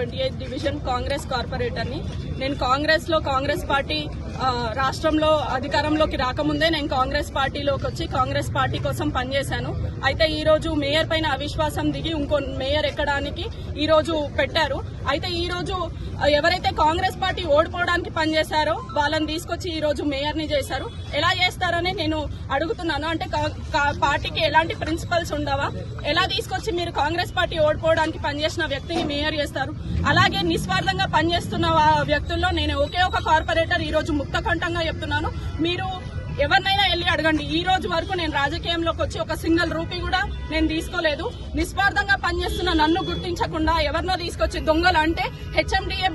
Twenty eighth division Congress కార్పొరేటర్ని. నేను కాంగ్రెస్లో కాంగ్రెస్ పార్టీ రాష్ట్రంలో అధికారంలోకి రాకముందే నేను కాంగ్రెస్ పార్టీలోకి వచ్చి కాంగ్రెస్ పార్టీ కోసం పనిచేశాను. అయితే ఈ రోజు మేయర్ పైన అవిశ్వాసం దిగి ఇంకో మేయర్ ఎక్కడానికి ఈ రోజు పెట్టారు. అయితే ఈ రోజు ఎవరైతే కాంగ్రెస్ పార్టీ ఓడిపోవడానికి పనిచేశారో వాళ్ళని తీసుకొచ్చి ఈ రోజు మేయర్ని చేశారు. ఎలా చేస్తారని నేను అడుగుతున్నాను. అంటే కా- కా- పార్టీకి ఎలాంటి ప్రిన్సిపల్స్ ఉండవా? ఎలా తీసుకొచ్చి మీరు కాంగ్రెస్ పార్టీ ఓడిపోవడానికి పనిచేసిన వ్యక్తిని మేయర్ చేస్తారు? అలాగే నిస్వార్థంగా పనిచేస్తున్న వ్యక్తుల్లో నేను ఒకే ఒక కార్పొరేటర్ ఈ రోజు ముక్తకంఠంగా చెప్తున్నాను. మీరు ఎవరినైనా వెళ్ళి అడగండి. ఈ రోజు వరకు నేను రాజకీయంలోకి వచ్చి ఒక సింగిల్ రూపీ కూడా నేను తీసుకోలేదు. నిస్వార్థంగా పనిచేస్తున్న నన్ను గుర్తించకుండా ఎవరినో తీసుకొచ్చి దొంగలు అంటే హెచ్ఎండిఏ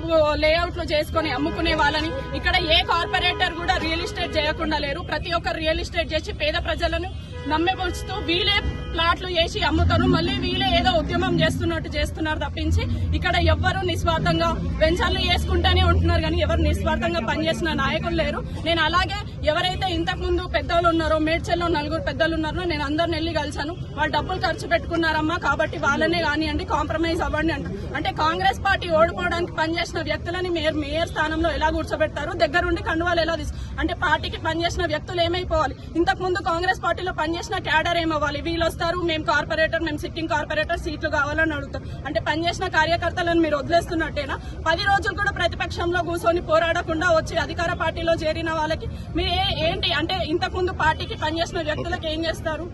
లేఅవుట్లో చేసుకుని అమ్ముకునే వాళ్ళని ఇక్కడ ఏ కార్పొరేటర్ కూడా రియల్ ఎస్టేట్ చేయకుండా లేరు. ప్రతి ఒక్కరు రియల్ ఎస్టేట్ చేసి పేద ప్రజలను నమ్మిపుచ్చుతూ వీలే ప్లాట్లు వేసి అమ్ముతారు. మళ్ళీ వీలే ఏదో ఉద్యమం చేస్తున్నట్టు చేస్తున్నారు తప్పించి ఇక్కడ ఎవ్వరు నిస్వార్థంగా వెంచర్లు వేసుకుంటూనే ఉంటున్నారు. కానీ ఎవరు నిస్వార్థంగా పనిచేసిన నాయకులు లేరు. నేను అలాగే ఎవరైతే ఇంత ఇంతకు ముందు పెద్దలు ఉన్నారో మేడ్చల్లో నలుగురు పెద్దలు ఉన్నారో నేను అందరిని వెళ్ళి కలిశాను. వాళ్ళు డబ్బులు ఖర్చు పెట్టుకున్నారమ్మా కాబట్టి వాళ్ళనే కానివ్వండి కాంప్రమైజ్ అవ్వండి అంట. అంటే కాంగ్రెస్ పార్టీ ఓడిపోవడానికి పనిచేసిన వ్యక్తులని మేయర్ మేయర్ స్థానంలో ఎలా కూర్చోబెడతారు? దగ్గరుండి కండువాలు ఎలా తీసు అంటే పార్టీకి పనిచేసిన వ్యక్తులు ఏమైపోవాలి? ఇంతకు ముందు కాంగ్రెస్ పార్టీలో పనిచేసిన క్యాడర్ ఏమవ్వాలి? వీళ్ళు వస్తారు మేము కార్పొరేటర్ మేము సిట్టింగ్ కార్పొరేటర్ సీట్లు కావాలని అడుగుతాం. అంటే పనిచేసిన కార్యకర్తలను మీరు వదిలేస్తున్నట్టేనా? పది రోజులు కూడా ప్రతిపక్షంలో కూర్చొని పోరాడకుండా వచ్చి అధికార పార్టీలో చేరిన వాళ్ళకి మీరు ఏంటి అంటే ఇంతకుముందు పార్టీకి పనిచేసిన వ్యక్తులకు ఏం చేస్తారు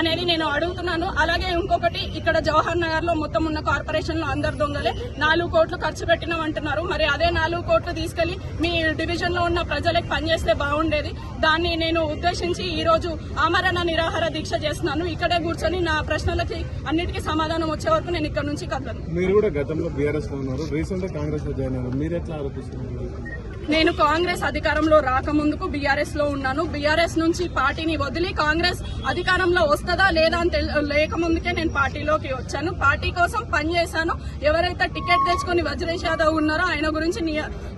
అనేది నేను అడుగుతున్నాను. అలాగే ఇంకొకటి ఇక్కడ జవహర్ నగర్లో మొత్తం ఉన్న కార్పొరేషన్లో అందరు దొంగలే. నాలుగు కోట్లు ఖర్చు పెట్టినాం అంటున్నారు మరి అదే నాలుగు కోట్లు తీసుకెళ్ళి మీ డివిజన్లో ఉన్న ప్రజలకు పనిచేస్తే బాగుండేది. దాన్ని నేను ఉద్దేశించి ఈ రోజు ఆమరణ నిరాహార దీక్ష చేస్తున్నాను. ఇక్కడే కూర్చొని నా ప్రశ్నలకి అన్నిటికీ సమాధానం వచ్చే వరకు నేను ఇక్కడ నుంచి కదలను. మీరు కూడా గతంలో బీఆర్ఎస్లో ఉన్నారు. రీసెంట్గా కాంగ్రెస్లో జాయిన్ అయ్యారు. మీరు ఎట్లా ఆరోపిస్తున్నారు నేను కాంగ్రెస్ అధికారంలో రాకముందుకు బీఆర్ఎస్లో ఉన్నాను. బీఆర్ఎస్ నుంచి పార్టీని వదిలి కాంగ్రెస్ అధికారంలో వస్తుందా లేదా అని లేకముందుకే నేను పార్టీలోకి వచ్చాను. పార్టీ కోసం పనిచేశాను ఎవరైతే టికెట్ తెచ్చుకుని వజ్రేష్ యాదవ్ ఉన్నారో ఆయన గురించి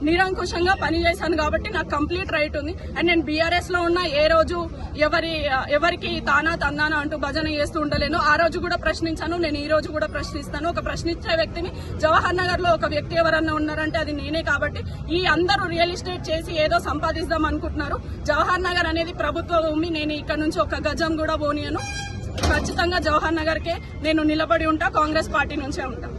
నిరంకుశంగా పనిచేశాను కాబట్టి నాకు కంప్లీట్ రైట్ ఉంది. అండ్ నేను బీఆర్ఎస్లో ఉన్న ఏ రోజు ఎవరి ఎవరికి తానా తందానా అంటూ భజన చేస్తూ ఉండలేను. ఆ రోజు కూడా ప్రశ్నించాను. నేను ఈ రోజు కూడా ప్రశ్నిస్తాను. ఒక ప్రశ్నించే వ్యక్తిని జవహర్ నగర్లో ఒక వ్యక్తి ఎవరన్నా ఉన్నారంటే అది నేనే కాబట్టి ఈ అందరూ రియల్ ఎస్టేట్ చేసి ఏదో సంపాదిద్దాం అనుకుంటున్నారు. జవహర్ నగర్ అనేది ప్రభుత్వ భూమి. నేను ఇక్కడ నుంచి ఒక గజం కూడా పోనీయను. ఖచ్చితంగా జవహర్ నగర్కే నేను నిలబడి ఉంటా. కాంగ్రెస్ పార్టీ నుంచే ఉంటాను